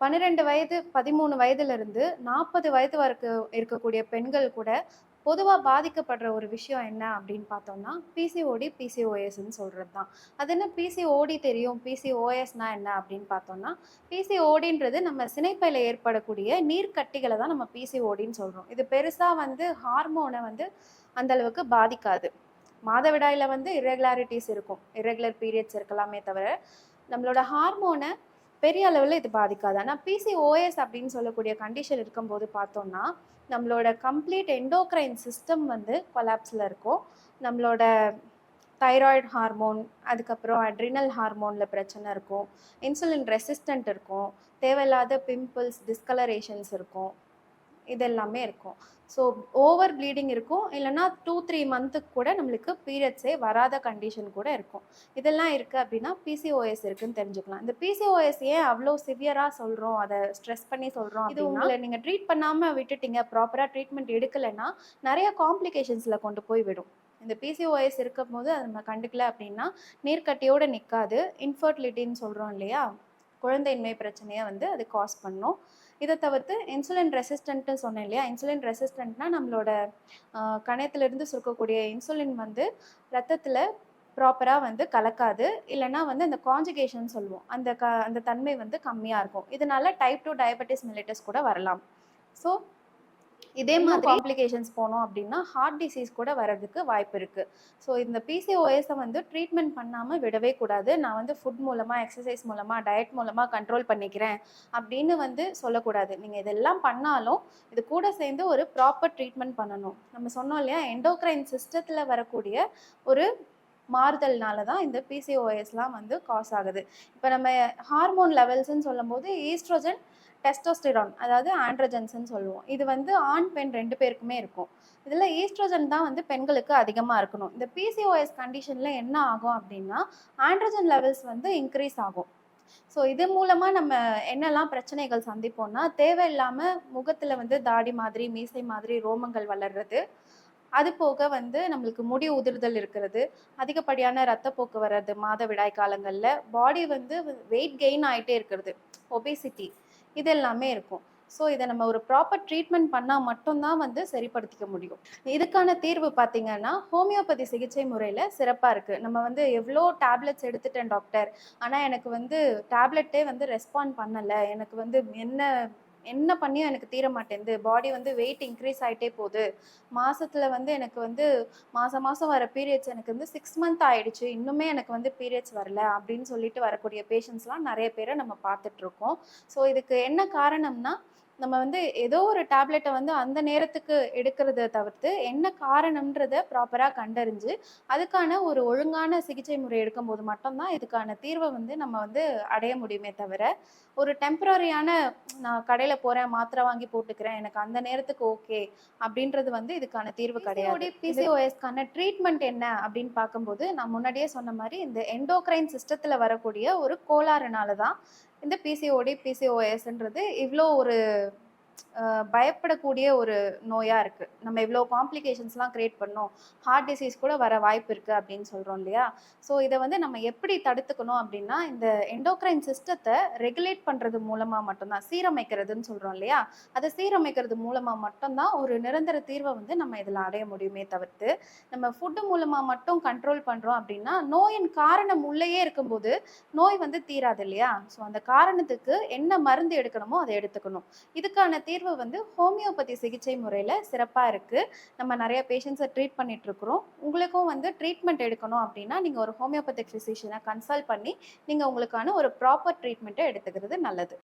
பன்னிரெண்டு வயது பதிமூணு வயதிலிருந்து நாற்பது வயது வரைக்கும் இருக்கக்கூடிய பெண்கள் கூட பொதுவாக பாதிக்கப்படுற ஒரு விஷயம் என்ன அப்படின்னு பார்த்தோம்னா பிசிஓடி பிசிஓஎஸ்ன்னு சொல்கிறது தான் அது என்ன? பிசிஓடி தெரியும். பிசிஓஎஸ்னா என்ன அப்படின்னு பார்த்தோம்னா பிசிஓடின்றது நம்ம சினைப்பையில் ஏற்படக்கூடிய நீர்க்கட்டிகளை தான் நம்ம பிசிஓடின்னு சொல்கிறோம் இது பெருசாக வந்து ஹார்மோனை வந்து அந்தளவுக்கு பாதிக்காது. மாதவிடாயில் வந்து இரெகுலாரிட்டிஸ் இருக்கும். இரெகுலர் பீரியட்ஸ் இருக்கலாமே தவிர நம்மளோட ஹார்மோனை பெரிய அளவில் இது பாதிக்காது. ஆனால் பிசிஓஎஸ் அப்படின்னு சொல்லக்கூடிய கண்டிஷன் இருக்கும்போது பார்த்தோம்னா நம்மளோட கம்ப்ளீட் எண்டோக்ரைன் சிஸ்டம் வந்து கொலாப்ஸில் இருக்கும். நம்மளோட தைராய்டு ஹார்மோன் அதுக்கப்புறம் அட்ரினல் ஹார்மோனில் பிரச்சனை இருக்கும். இன்சுலின் ரெசிஸ்டன்ட் இருக்கும். தேவையில்லாத பிம்பிள்ஸ் டிஸ்கலரேஷன்ஸ் இருக்கும். இது எல்லாமே இருக்கும். ஸோ ஓவர் ப்ளீடிங் இருக்கும். இல்லைன்னா டூ த்ரீ மந்த்துக்கு கூட நம்மளுக்கு பீரியட்ஸே வராத கண்டிஷன் கூட இருக்கும். இதெல்லாம் இருக்குது அப்படின்னா பிசிஓஎஸ் இருக்குன்னு தெரிஞ்சுக்கலாம். இந்த பிசிஓஎஸ் ஏன் அவ்வளோ சிவியராக சொல்கிறோம் அதை ஸ்ட்ரெஸ் பண்ணி சொல்கிறோம் இது உங்களை நீங்கள் ட்ரீட் பண்ணாமல் விட்டுட்டீங்க ப்ராப்பராக ட்ரீட்மெண்ட் எடுக்கலைன்னா நிறைய காம்ப்ளிகேஷன்ஸில் கொண்டு போய் விடும். இந்த பிசிஓஎஸ் இருக்கும் போது அதை நம்ம கண்டுக்கல அப்படின்னா நீர்க்கட்டியோடு நிற்காது இன்ஃபர்டிலிட்டின்னு சொல்கிறோம் இல்லையா? குழந்தையின்மை பிரச்சனையை வந்து அது காஸ் பண்ணும். இதை தவிர்த்து இன்சுலின் ரெசிஸ்டன்ட்னு சொன்னேன் இல்லையா? இன்சுலின் ரெசிஸ்டன்ட்னா நம்மளோட கணையத்திலிருந்து சுருக்கக்கூடிய இன்சுலின் வந்து ரத்தத்தில் ப்ராப்பராக வந்து கலக்காது. இல்லைனா வந்து அந்த காஞ்சுகேஷன் சொல்லுவோம். அந்த க அந்த தன்மை வந்து கம்மியாக இருக்கும். இதனால டைப் டூ டயபெட்டிஸ் மிலிட்டஸ் கூட வரலாம். ஸோ இதே மாதிரி காம்ப்ளிகேஷன்ஸ் போனோம் அப்படின்னா ஹார்ட் டிசீஸ் கூட வர்றதுக்கு வாய்ப்பு இருக்குது ஸோ இந்த பிசிஓஎஸை வந்து ட்ரீட்மெண்ட் பண்ணாமல் விடவே கூடாது. நான் வந்து ஃபுட் மூலமாக எக்ஸசைஸ் மூலமாக டயட் மூலமாக கண்ட்ரோல் பண்ணிக்கிறேன் அப்படின்னு வந்து சொல்லக்கூடாது. நீங்கள் இதெல்லாம் பண்ணாலும் இது கூட சேர்ந்து ஒரு ப்ராப்பர் ட்ரீட்மெண்ட் பண்ணணும். நம்ம சொன்னோம் இல்லையா எண்டோக்ரைன் சிஸ்டத்தில் வரக்கூடிய ஒரு மாறுதல்னால தான் இந்த பிசிஓஎஸ்லாம் வந்து காஸ் ஆகுது. இப்போ நம்ம ஹார்மோன் லெவல்ஸ்ன்னு சொல்லும்போது ஈஸ்ட்ரோஜன் டெஸ்டோஸ்டிரான் அதாவது ஆண்ட்ரஜன்ஸ்ன்னு சொல்லுவோம். இது வந்து ஆண் பெண் ரெண்டு பேருக்குமே இருக்கும். இதில் ஈஸ்ட்ரோஜன் தான் வந்து பெண்களுக்கு அதிகமாக இருக்கணும். இந்த பிசிஓஎஸ் கண்டிஷனில் என்ன ஆகும் அப்படின்னா ஆண்ட்ரஜன் லெவல்ஸ் வந்து இன்க்ரீஸ் ஆகும். ஸோ இது மூலமாக நம்ம என்னெல்லாம் பிரச்சனைகள் சந்திப்போம்னா தேவையில்லாமல் முகத்தில் வந்து தாடி மாதிரி மீசை மாதிரி ரோமங்கள் வளர்றது அது போக வந்து நம்மளுக்கு முடி உதிர்தல் இருக்கிறது அதிகப்படியான ரத்தப்போக்கு வர்றது மாதவிடாய் காலங்களில் பாடி வந்து வெயிட் கெயின் ஆகிட்டே இருக்கிறது ஒபேசிட்டி இது எல்லாமே இருக்கும். ஸோ இதை நம்ம ஒரு ப்ராப்பர் ட்ரீட்மெண்ட் பண்ணால் மட்டும்தான் வந்து சரிப்படுத்திக்க முடியும். இதுக்கான தீர்வு பார்த்தீங்கன்னா ஹோமியோபதி சிகிச்சை முறையில் சிறப்பாக இருக்குது நம்ம வந்து எவ்வளோ டேப்லெட்ஸ் எடுத்துட்டேன் டாக்டர் ஆனால் எனக்கு வந்து டேப்லெட்டே வந்து ரெஸ்பாண்ட் பண்ணலை. எனக்கு வந்து என்ன என்ன பண்ணியும் எனக்கு தீர மாட்டேங்குது. பாடி வந்து வெயிட் இன்க்ரீஸ் ஆகிட்டே போகுது. மாதத்தில் வந்து எனக்கு வந்து மாதம் மாதம் வர பீரியட்ஸ் எனக்கு வந்து சிக்ஸ் மந்த் ஆயிடுச்சு. இன்னுமே எனக்கு வந்து பீரியட்ஸ் வரல அப்படின்னு சொல்லிட்டு வரக்கூடிய பேஷண்ட்ஸ்லாம் நிறைய பேரை நம்ம பார்த்துட்ருக்கோம் ஸோ இதுக்கு என்ன காரணம்னா நம்ம வந்து ஏதோ ஒரு டேப்லெட்டை வந்து அந்த நேரத்துக்கு எடுக்கிறத தவிர்த்து என்ன காரணம்ன்றத ப்ராப்பராக கண்டறிஞ்சு அதுக்கான ஒரு ஒழுங்கான சிகிச்சை முறை எடுக்கும்போது மட்டும்தான் இதுக்கான தீர்வை வந்து நம்ம வந்து அடைய முடியுமே தவிர ஒரு டெம்பரரியான நான் கடையில் போகிறேன் மாத்திரை வாங்கி போட்டுக்கிறேன் எனக்கு அந்த நேரத்துக்கு ஓகே அப்படின்றது வந்து இதுக்கான தீர்வு கிடையாது. பிசிஓஎஸ்க்கான ட்ரீட்மெண்ட் என்ன அப்படின்னு பார்க்கும்போது நான் முன்னாடியே சொன்ன மாதிரி இந்த எண்டோக்ரைன் சிஸ்டத்தில் வரக்கூடிய ஒரு கோளாறுனால தான் இந்த பிசிஓடி பிசிஓஎஸ்ன்றது இவ்வளோ ஒரு பயப்படக்கூடிய ஒரு நோயாக இருக்குது நம்ம இவ்வளோ காம்ப்ளிகேஷன்ஸ்லாம் க்ரியேட் பண்ணோம். ஹார்ட் டிசீஸ் கூட வர வாய்ப்பு இருக்குது அப்படின்னு சொல்கிறோம் இல்லையா? ஸோ இதை வந்து நம்ம எப்படி தடுத்துக்கணும் அப்படின்னா இந்த எண்டோக்ரைன் சிஸ்டத்தை ரெகுலேட் பண்ணுறது மூலமாக மட்டும்தான் சீரமைக்கிறதுன்னு சொல்கிறோம் இல்லையா? அதை சீரமைக்கிறது மூலமாக மட்டும்தான் ஒரு நிரந்தர தீர்வை வந்து நம்ம இதில் அடைய முடியுமே தவிர்த்து நம்ம ஃபுட்டு மூலமாக மட்டும் கண்ட்ரோல் பண்ணுறோம் அப்படின்னா நோயின் காரணம் உள்ளேயே இருக்கும்போது நோய் வந்து தீராது இல்லையா? ஸோ அந்த காரணத்துக்கு என்ன மருந்து எடுக்கணுமோ அதை எடுத்துக்கணும். இதுக்கான தீர்வு வந்து ஹோமியோபதி சிகிச்சை முறையில் சிறப்பாக இருக்குது நம்ம நிறைய பேஷண்ட்ஸை ட்ரீட் பண்ணிகிட்ருக்குறோம் உங்களுக்கும் வந்து ட்ரீட்மெண்ட் எடுக்கணும் அப்படின்னா நீங்கள் ஒரு ஹோமியோபதிக் ஃபிசிஷியனை கன்சல்ட் பண்ணி நீங்கள் உங்களுக்கான ஒரு ப்ராப்பர் ட்ரீட்மெண்ட்டை எடுத்துக்கிறது நல்லது.